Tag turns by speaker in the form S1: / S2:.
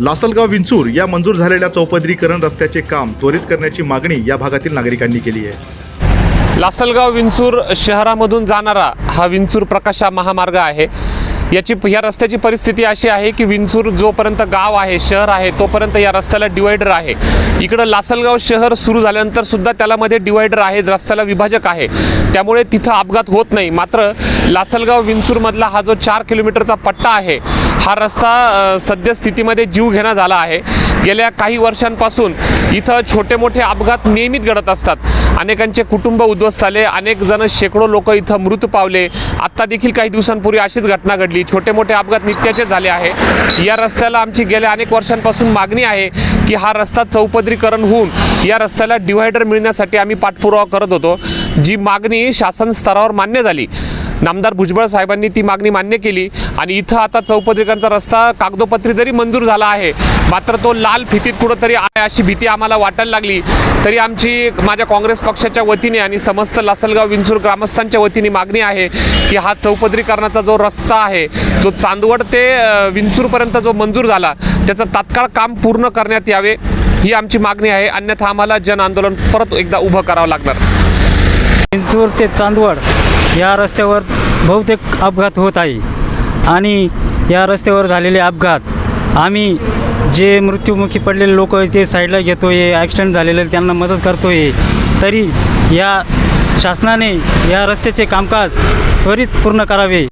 S1: लासलगाव विंचूर या मंजूर झालेल्या चौपदरीकरण रस्त्याचे काम त्वरित करण्याची मागणी या भागातील नागरिकांनी केली आहे.
S2: लासलगाव विंचूर शहरामधून जाणारा हा विंचूर प्रकाशा महामार्ग आहे. याची या रस्त्याची परिस्थिती अशी आहे की विंचूर जोपर्यंत गाव आहे शहर आहे तोपर्यंत या रस्त्याला डिवायडर आहे. इकडं लासलगाव शहर सुरू झाल्यानंतर सुद्धा त्याला मध्ये डिवायडर आहे रस्त्याला विभाजक आहे. त्यामुळे तिथं अपघात होत नाही. मात्र लासलगाव विंचूरमधला हा जो चार किलोमीटरचा पट्टा आहे हा रस्ता सद्यस्थितीमध्ये जीव घेणा झाला आहे. गेल्या काही वर्षांपासून इथं छोटे मोठे अपघात नियमित घडत असतात. अनेकांचे कुटुंब उद्ध्वस्त झाले अनेक जण शेकडो लोक इथं मृत पावले. आत्ता देखील काही दिवसांपूर्वी अशीच घटना घडली. छोटे मोठे अपघात नित्याचे झाले आहे. या रस्त्याला आमची गेल्या अनेक वर्षांपासून मागणी आहे की हा रस्ता चौपदरीकरण होऊन या रस्त्याला डिव्हायडर मिळण्यासाठी आम्ही पाठपुरावा करत होतो. जी मागणी शासन स्तरावर मान्य झाली. नामदार भुजबळ साहेबांनी ती मागणी मान्य केली आणि इथं आता चौपदरीकरणचा रस्ता कागदोपत्री जरी मंजूर झाला आहे मात्र तो लाल फितीत कुठंतरी आहे अशी भीती आम्हाला वाटायला लागली. तरी आमची माझ्या काँग्रेस पक्षाच्या वतीने आणि समस्त लासलगाव विंचूर ग्रामस्थांच्या वतीने मागणी आहे की हा चौपदरीकरणाचा जो रस्ता आहे जो चांदवड ते विंचूरपर्यंत जो मंजूर झाला त्याचं तात्काळ काम पूर्ण करण्यात यावे ही आमची मागणी आहे. अन्यथा आम्हाला जन आंदोलन परत एकदा उभं करावं लागणार.
S3: विंचूर ते चांदवड. या रस्त्यावर बहुतेक अपघात होत आहे. आणि या रस्त्यावर झालेले अपघात आम्ही जे मृत्युमुखी पडलेले लोक ते साईडला घेतो आहे ॲक्सिडेंट झालेले त्यांना मदत करतो आहे तरी या शासनाने या रस्त्याचे कामकाज त्वरित पूर्ण करावे.